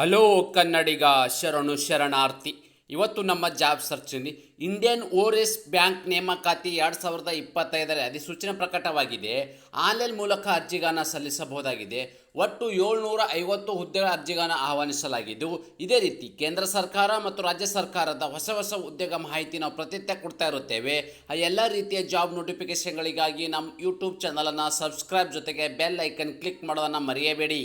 Hello ಕನ್ನಡಿಗ ಶರಣು ಶರಣಾರ್ಥಿ. ಇವತ್ತು ನಮ್ಮ ಜಾಬ್ ಸರ್ಚ್ನಲ್ಲಿ ಇಂಡಿಯನ್ ಓವರ್ಸೀಸ್ ಬ್ಯಾಂಕ್ ನೇಮಕಾತಿ ಎರಡು ಸಾವಿರದ ಇಪ್ಪತ್ತೈದರ ಅಧಿಸೂಚನೆ ಪ್ರಕಟವಾಗಿದೆ. ಆನ್ಲೈನ್ ಮೂಲಕ ಅರ್ಜಿಗಾನ ಸಲ್ಲಿಸಬಹುದಾಗಿದೆ. ಒಟ್ಟು ಏಳ್ನೂರ ಐವತ್ತು ಹುದ್ದೆಗಳ ಅರ್ಜಿಗಾನ ಆಹ್ವಾನಿಸಲಾಗಿದ್ದು, ಇದೇ ರೀತಿ ಕೇಂದ್ರ ಸರ್ಕಾರ ಮತ್ತು ರಾಜ್ಯ ಸರ್ಕಾರದ ಹೊಸ ಹೊಸ ಉದ್ಯೋಗ ಮಾಹಿತಿ ನಾವು ಪ್ರತಿನಿತ್ಯ ಕೊಡ್ತಾ ಇರುತ್ತೇವೆ. ಆ ಎಲ್ಲ ರೀತಿಯ ಜಾಬ್ ನೋಟಿಫಿಕೇಷನ್ಗಳಿಗಾಗಿ ನಮ್ಮ ಯೂಟ್ಯೂಬ್ ಚಾನಲನ್ನು ಸಬ್ಸ್ಕ್ರೈಬ್ ಜೊತೆಗೆ ಬೆಲ್ ಐಕನ್ ಕ್ಲಿಕ್ ಮಾಡೋದನ್ನು ಮರೆಯಬೇಡಿ.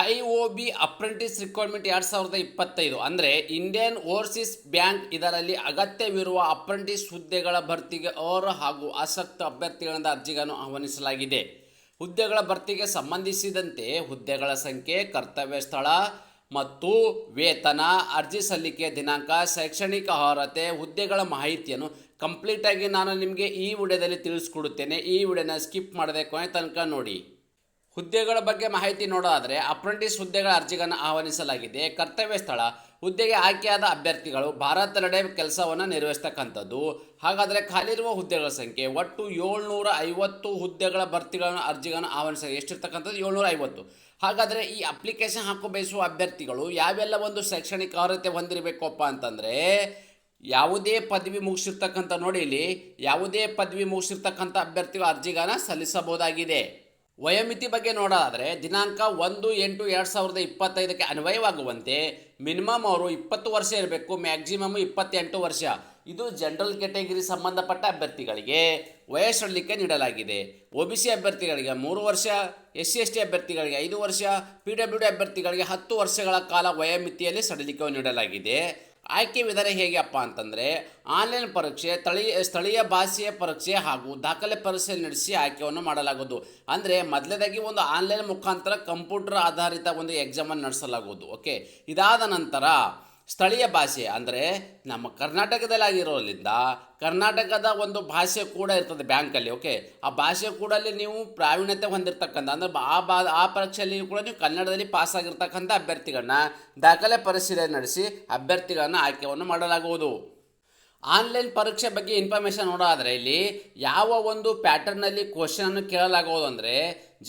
I O B apprentice requirement ಎರಡು ಸಾವಿರದ ಇಪ್ಪತ್ತೈದು. ಅಂದರೆ ಇಂಡಿಯನ್ ಓವರ್ಸೀಸ್ ಬ್ಯಾಂಕ್ ಇದರಲ್ಲಿ ಅಗತ್ಯವಿರುವ ಅಪ್ರೆಂಟಿಸ್ ಹುದ್ದೆಗಳ ಭರ್ತಿಗೆ ಅವರು ಹಾಗೂ ಆಸಕ್ತ ಅಭ್ಯರ್ಥಿಗಳಿಂದ ಅರ್ಜಿಗಳನ್ನು ಆಹ್ವಾನಿಸಲಾಗಿದೆ. ಹುದ್ದೆಗಳ ಭರ್ತಿಗೆ ಸಂಬಂಧಿಸಿದಂತೆ ಹುದ್ದೆಗಳ ಸಂಖ್ಯೆ, ಕರ್ತವ್ಯ ಸ್ಥಳ ಮತ್ತು ವೇತನ, ಅರ್ಜಿ ಸಲ್ಲಿಕೆ ದಿನಾಂಕ, ಶೈಕ್ಷಣಿಕ ಅರ್ಹತೆ, ಹುದ್ದೆಗಳ ಮಾಹಿತಿಯನ್ನು ಕಂಪ್ಲೀಟಾಗಿ ನಾನು ನಿಮಗೆ ಈ ವಿಡಿಯೋದಲ್ಲಿ ತಿಳಿಸ್ಕೊಡುತ್ತೇನೆ. ಈ ವಿಡಿಯೋನ ಸ್ಕಿಪ್ ಮಾಡದೆ ಕೊನೆ ತನಕ ನೋಡಿ. ಹುದ್ದೆಗಳ ಬಗ್ಗೆ ಮಾಹಿತಿ ನೋಡೋದಾದರೆ ಅಪ್ರೆಂಟಿಸ್ ಹುದ್ದೆಗಳ ಅರ್ಜಿಗಳನ್ನು ಆಹ್ವಾನಿಸಲಾಗಿದೆ. ಕರ್ತವ್ಯ ಸ್ಥಳ, ಹುದ್ದೆಗೆ ಆಯ್ಕೆಯಾದ ಅಭ್ಯರ್ಥಿಗಳು ಭಾರತದೆಡೆ ಕೆಲಸವನ್ನು ನಿರ್ವಹಿಸ್ತಕ್ಕಂಥದ್ದು. ಹಾಗಾದರೆ ಖಾಲಿರುವ ಹುದ್ದೆಗಳ ಸಂಖ್ಯೆ, ಒಟ್ಟು ಏಳ್ನೂರ ಐವತ್ತು ಹುದ್ದೆಗಳ ಭರ್ತಿಗಳನ್ನು ಅರ್ಜಿಗಳನ್ನು ಆಹ್ವಾನಿಸ, ಎಷ್ಟಿರ್ತಕ್ಕಂಥದ್ದು? ಏಳ್ನೂರ ಐವತ್ತು ಹಾಗಾದರೆ ಈ ಅಪ್ಲಿಕೇಶನ್ ಹಾಕೋ ಬಯಸುವ ಅಭ್ಯರ್ಥಿಗಳು ಯಾವೆಲ್ಲ ಒಂದು ಶೈಕ್ಷಣಿಕ ಅರ್ಹತೆ ಹೊಂದಿರಬೇಕಪ್ಪ ಅಂತಂದರೆ, ಯಾವುದೇ ಪದವಿ ಮುಗಿಸಿರ್ತಕ್ಕಂಥ ನೋಡಿ ಇಲ್ಲಿ, ಯಾವುದೇ ಪದವಿ ಮುಗಿಸಿರ್ತಕ್ಕಂಥ ಅಭ್ಯರ್ಥಿಗಳು ಅರ್ಜಿಗಳನ್ನು ಸಲ್ಲಿಸಬಹುದಾಗಿದೆ. ವಯೋಮಿತಿ ಬಗ್ಗೆ ನೋಡೋದಾದರೆ ದಿನಾಂಕ ಒಂದು ಎಂಟು ಎರಡು ಸಾವಿರದ ಇಪ್ಪತ್ತೈದಕ್ಕೆ ಅನ್ವಯವಾಗುವಂತೆ ಮಿನಿಮಮ್ ಅವರು ಇಪ್ಪತ್ತು ವರ್ಷ ಇರಬೇಕು, ಮ್ಯಾಕ್ಸಿಮಮ್ ಇಪ್ಪತ್ತೆಂಟು ವರ್ಷ. ಇದು ಜನರಲ್ ಕೆಟಗರಿ ಸಂಬಂಧಪಟ್ಟ ಅಭ್ಯರ್ಥಿಗಳಿಗೆ ವಯಸ್ಸಲ್ಲಿಕ್ಕೆ ನೀಡಲಾಗಿದೆ. ಒ ಬಿ ಸಿ ಅಭ್ಯರ್ಥಿಗಳಿಗೆ ಮೂರು ವರ್ಷ, ಎಸ್ ಸಿ ಎಸ್ ಟಿ ಅಭ್ಯರ್ಥಿಗಳಿಗೆ ಐದು ವರ್ಷ, ಪಿ ಡಬ್ಲ್ಯೂ ಡಿ ಅಭ್ಯರ್ಥಿಗಳಿಗೆ ಹತ್ತು ವರ್ಷಗಳ ಕಾಲ ವಯೋಮಿತಿಯಲ್ಲಿ ಸಡಿಲಿಕೆ ನೀಡಲಾಗಿದೆ. ಆಯ್ಕೆ ವಿಧಾನ ಹೇಗೆಪ್ಪ ಅಂತಂದರೆ, ಆನ್ಲೈನ್ ಪರೀಕ್ಷೆ, ಸ್ಥಳೀಯ ಸ್ಥಳೀಯ ಭಾಷೆಯ ಪರೀಕ್ಷೆ ಹಾಗೂ ದಾಖಲೆ ಪರೀಕ್ಷೆ ನಡೆಸಿ ಆಯ್ಕೆಯನ್ನು ಮಾಡಲಾಗುವುದು. ಅಂದರೆ ಮೊದಲನೇದಾಗಿ ಒಂದು ಆನ್ಲೈನ್ ಮುಖಾಂತರ ಕಂಪ್ಯೂಟರ್ ಆಧಾರಿತ ಒಂದು ಎಕ್ಸಾಮನ್ನು ನಡೆಸಲಾಗುವುದು. ಓಕೆ? ಇದಾದ ನಂತರ ಸ್ಥಳೀಯ ಭಾಷೆ ಅಂದರೆ ನಮ್ಮ ಕರ್ನಾಟಕದಲ್ಲಿ ಆಗಿರೋದ್ರಿಂದ ಕರ್ನಾಟಕದ ಒಂದು ಭಾಷೆ ಕೂಡ ಇರ್ತದೆ ಬ್ಯಾಂಕಲ್ಲಿ ಓಕೆ ಆ ಭಾಷೆ ಕೂಡ ಅಲ್ಲಿ ನೀವು ಪ್ರಾವೀಣ್ಯತೆ ಹೊಂದಿರತಕ್ಕಂಥ, ಅಂದರೆ ಆ ಬಾ, ಆ ಪರೀಕ್ಷೆಯಲ್ಲಿ ಕೂಡ ನೀವು ಕನ್ನಡದಲ್ಲಿ ಪಾಸ್ ಆಗಿರ್ತಕ್ಕಂಥ ಅಭ್ಯರ್ಥಿಗಳನ್ನ ದಾಖಲೆ ಪರಿಶೀಲನೆ ನಡೆಸಿ ಅಭ್ಯರ್ಥಿಗಳನ್ನು ಆಯ್ಕೆಯನ್ನು ಮಾಡಲಾಗುವುದು. ಆನ್ಲೈನ್ ಪರೀಕ್ಷೆ ಬಗ್ಗೆ ಇನ್ಫಾರ್ಮೇಷನ್ ನೋಡೋದಾದರೆ ಇಲ್ಲಿ ಯಾವ ಒಂದು ಪ್ಯಾಟರ್ನಲ್ಲಿ ಕ್ವಶನನ್ನು ಕೇಳಲಾಗುವುದು ಅಂದರೆ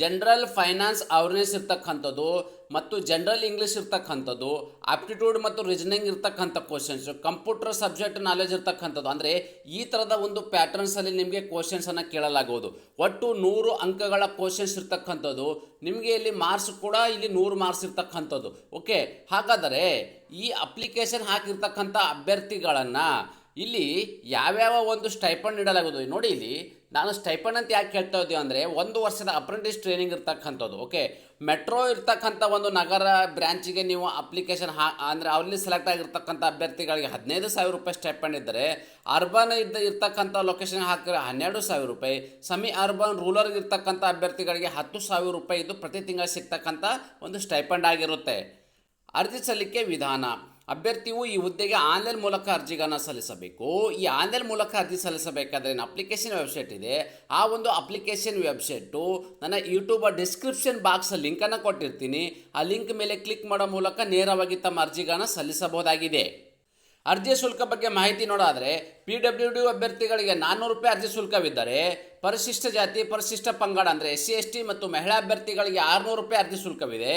ಜನರಲ್ ಫೈನಾನ್ಸ್ ಅವೇರ್ನೆಸ್ ಇರ್ತಕ್ಕಂಥದ್ದು ಮತ್ತು ಜನರಲ್ ಇಂಗ್ಲೀಷ್ ಇರ್ತಕ್ಕಂಥದ್ದು ಆಪ್ಟಿಟ್ಯೂಡ್ ಮತ್ತು ರೀಸನಿಂಗ್ ಇರ್ತಕ್ಕಂಥ ಕ್ವಶನ್ಸು ಕಂಪ್ಯೂಟರ್ ಸಬ್ಜೆಕ್ಟ್ ನಾಲೆಜ್ ಇರ್ತಕ್ಕಂಥದ್ದು. ಅಂದರೆ ಈ ಥರದ ಒಂದು ಪ್ಯಾಟರ್ನ್ಸಲ್ಲಿ ನಿಮಗೆ ಕ್ವಶನ್ಸನ್ನು ಕೇಳಲಾಗುವುದು. ಒಟ್ಟು ನೂರು ಅಂಕಗಳ ಕ್ವಶನ್ಸ್ ಇರ್ತಕ್ಕಂಥದ್ದು. ನಿಮಗೆ ಇಲ್ಲಿ ಮಾರ್ಕ್ಸ್ ಕೂಡ ಇಲ್ಲಿ ನೂರು ಮಾರ್ಕ್ಸ್ ಇರ್ತಕ್ಕಂಥದ್ದು. ಓಕೆ ಹಾಗಾದರೆ ಈ ಅಪ್ಲಿಕೇಶನ್ ಹಾಕಿರ್ತಕ್ಕಂಥ ಅಭ್ಯರ್ಥಿಗಳನ್ನು ಇಲ್ಲಿ ಯಾವ್ಯಾವ ಒಂದು ಸ್ಟೈಪಂಡ್ ನೀಡಲಾಗುವುದು? ನೋಡಿ ಇಲ್ಲಿ, ನಾನು ಸ್ಟೈಪಂಡ್ ಅಂತ ಯಾಕೆ ಹೇಳ್ತಾ ಇದ್ದೀವಿ ಅಂದರೆ, ಒಂದು ವರ್ಷದ ಅಪ್ರೆಂಟಿಸ್ ಟ್ರೈನಿಂಗ್ ಇರ್ತಕ್ಕಂಥದ್ದು ಓಕೆ ಮೆಟ್ರೋ ಇರ್ತಕ್ಕಂಥ ಒಂದು ನಗರ ಬ್ರ್ಯಾಂಚಿಗೆ ನೀವು ಅಪ್ಲಿಕೇಶನ್ ಹಾ, ಅಂದರೆ ಅವ್ರಲ್ಲಿ ಸೆಲೆಕ್ಟ್ ಆಗಿರ್ತಕ್ಕಂಥ ಅಭ್ಯರ್ಥಿಗಳಿಗೆ ಹದಿನೈದು ಸಾವಿರ ರೂಪಾಯಿ ಸ್ಟೈಪಂಡ್ ಇದ್ದರೆ ಅರ್ಬನ್ ಇದ್ದ, ಇರ್ತಕ್ಕಂಥ ಲೊಕೇಶನ್ಗೆ ಹಾಕಿದ್ರೆ ಹನ್ನೆರಡು ಸಾವಿರ ರೂಪಾಯಿ ಸೆಮಿ ಅರ್ಬನ್ ರೂರಲ್ಗೆ ಇರ್ತಕ್ಕಂಥ ಅಭ್ಯರ್ಥಿಗಳಿಗೆ ಹತ್ತು ಸಾವಿರ ರೂಪಾಯಿ ಇದು ಪ್ರತಿ ತಿಂಗಳು ಸಿಗ್ತಕ್ಕಂಥ ಒಂದು ಸ್ಟೈಪಂಡ್ ಆಗಿರುತ್ತೆ. ಅರ್ಜಿ ಸಲ್ಲಿಕೆ ವಿಧಾನ. ಅಭ್ಯರ್ಥಿಯು ಈ ಹುದ್ದೆಗೆ ಆನ್ಲೈನ್ ಮೂಲಕ ಅರ್ಜಿಗಳನ್ನು ಸಲ್ಲಿಸಬೇಕು. ಈ ಆನ್ಲೈನ್ ಮೂಲಕ ಅರ್ಜಿ ಸಲ್ಲಿಸಬೇಕಾದ್ರೆ ಏನು ಅಪ್ಲಿಕೇಶನ್ ವೆಬ್ಸೈಟ್ ಇದೆ? ಆ ಒಂದು ಅಪ್ಲಿಕೇಶನ್ ವೆಬ್ಸೈಟು ನನ್ನ ಯೂಟ್ಯೂಬ್ ಡಿಸ್ಕ್ರಿಪ್ಷನ್ ಬಾಕ್ಸ್ ಲಿಂಕನ್ನು ಕೊಟ್ಟಿರ್ತೀನಿ. ಆ ಲಿಂಕ್ ಮೇಲೆ ಕ್ಲಿಕ್ ಮಾಡೋ ಮೂಲಕ ನೇರವಾಗಿ ತಮ್ಮ ಅರ್ಜಿಗಳನ್ನು ಸಲ್ಲಿಸಬಹುದಾಗಿದೆ. ಅರ್ಜಿ ಶುಲ್ಕ ಬಗ್ಗೆ ಮಾಹಿತಿ ನೋಡಾದರೆ ಪಿ ಡಬ್ಲ್ಯೂ ಡಿ ಅಭ್ಯರ್ಥಿಗಳಿಗೆ ನಾನ್ನೂರು ರೂಪಾಯಿ ಅರ್ಜಿ ಶುಲ್ಕವಿದ್ದರೆ ಪರಿಶಿಷ್ಟ ಜಾತಿ, ಪರಿಶಿಷ್ಟ ಪಂಗಡ ಅಂದರೆ ಎಸ್ ಸಿ ಎಸ್ ಟಿ ಮತ್ತು ಮಹಿಳಾ ಅಭ್ಯರ್ಥಿಗಳಿಗೆ ಆರುನೂರು ರೂಪಾಯಿ ಅರ್ಜಿ ಶುಲ್ಕವಿದೆ.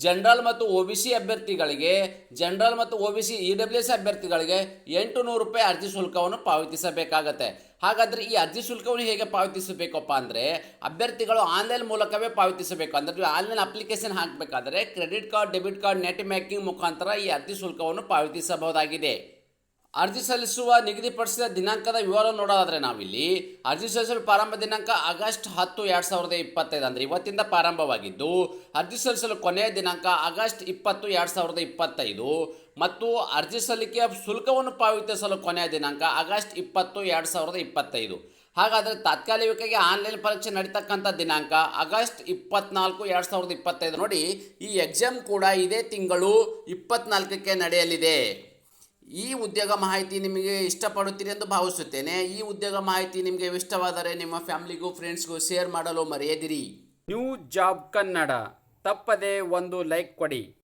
ಜನರಲ್ ಮತ್ತು ಒ ಬಿ ಸಿ ಅಭ್ಯರ್ಥಿಗಳಿಗೆ ಜನರಲ್ ಮತ್ತು O B C E W S ಅಭ್ಯರ್ಥಿಗಳಿಗೆ ಎಂಟು ನೂರು ರೂಪಾಯಿ ಅರ್ಜಿ ಶುಲ್ಕವನ್ನು ಪಾವತಿಸಬೇಕಾಗತ್ತೆ. ಹಾಗಾದರೆ ಈ ಅರ್ಜಿ ಶುಲ್ಕವನ್ನು ಹೇಗೆ ಪಾವತಿಸಬೇಕಪ್ಪ ಅಂದರೆ, ಅಭ್ಯರ್ಥಿಗಳು ಆನ್ಲೈನ್ ಮೂಲಕವೇ ಪಾವತಿಸಬೇಕು. ಅಂದರೆ online application ಹಾಕಬೇಕಾದ್ರೆ, credit card, debit card, net banking ಮುಖಾಂತರ ಈ ಅರ್ಜಿ ಶುಲ್ಕವನ್ನು ಪಾವತಿಸಬಹುದಾಗಿದೆ. ಅರ್ಜಿ ಸಲ್ಲಿಸುವ ನಿಗದಿಪಡಿಸಿದ ದಿನಾಂಕದ ವಿವರ ನೋಡೋದಾದರೆ ನಾವಿಲ್ಲಿ ಅರ್ಜಿ ಸಲ್ಲಿಸಲು ಪ್ರಾರಂಭ ದಿನಾಂಕ ಆಗಸ್ಟ್ ಹತ್ತು ಎರಡು ಸಾವಿರದ ಇಪ್ಪತ್ತೈದು ಅಂದರೆ ಇವತ್ತಿಂದ ಪ್ರಾರಂಭವಾಗಿದ್ದು, ಅರ್ಜಿ ಸಲ್ಲಿಸಲು ಕೊನೆಯ ದಿನಾಂಕ ಆಗಸ್ಟ್ ಇಪ್ಪತ್ತು ಎರಡು ಸಾವಿರದ ಇಪ್ಪತ್ತೈದು ಮತ್ತು ಅರ್ಜಿ ಸಲ್ಲಿಕೆಯ ಶುಲ್ಕವನ್ನು ಪಾವತಿಸಲು ಕೊನೆಯ ದಿನಾಂಕ ಆಗಸ್ಟ್ ಇಪ್ಪತ್ತು ಎರಡು ಸಾವಿರದ ಇಪ್ಪತ್ತೈದು. ಹಾಗಾದರೆ ತಾತ್ಕಾಲಿಕವಾಗಿ ಆನ್ಲೈನ್ ಪರೀಕ್ಷೆ ನಡೀತಕ್ಕಂಥ ದಿನಾಂಕ ಆಗಸ್ಟ್ ಇಪ್ಪತ್ನಾಲ್ಕು ಎರಡು ಸಾವಿರದ ಇಪ್ಪತ್ತೈದು ನೋಡಿ, ಈ ಎಕ್ಸಾಮ್ ಕೂಡ ಇದೇ ತಿಂಗಳು ಇಪ್ಪತ್ನಾಲ್ಕಕ್ಕೆ ನಡೆಯಲಿದೆ. ಈ ಉದ್ಯೋಗ ಮಾಹಿತಿ ನಿಮಗೆ ಇಷ್ಟಪಡುತ್ತೀರಿ ಎಂದು ಭಾವಿಸುತ್ತೇನೆ. ಈ ಉದ್ಯೋಗ ಮಾಹಿತಿ ನಿಮಗೆ ಇಷ್ಟವಾದರೆ ನಿಮ್ಮ ಫ್ಯಾಮಿಲಿಗೂ, ಫ್ರೆಂಡ್ಸ್ಗೂ ಶೇರ್ ಮಾಡಲು ಮರೆಯದಿರಿ. New job Kannada. ತಪ್ಪದೆ ಒಂದು ಲೈಕ್ ಕೊಡಿ.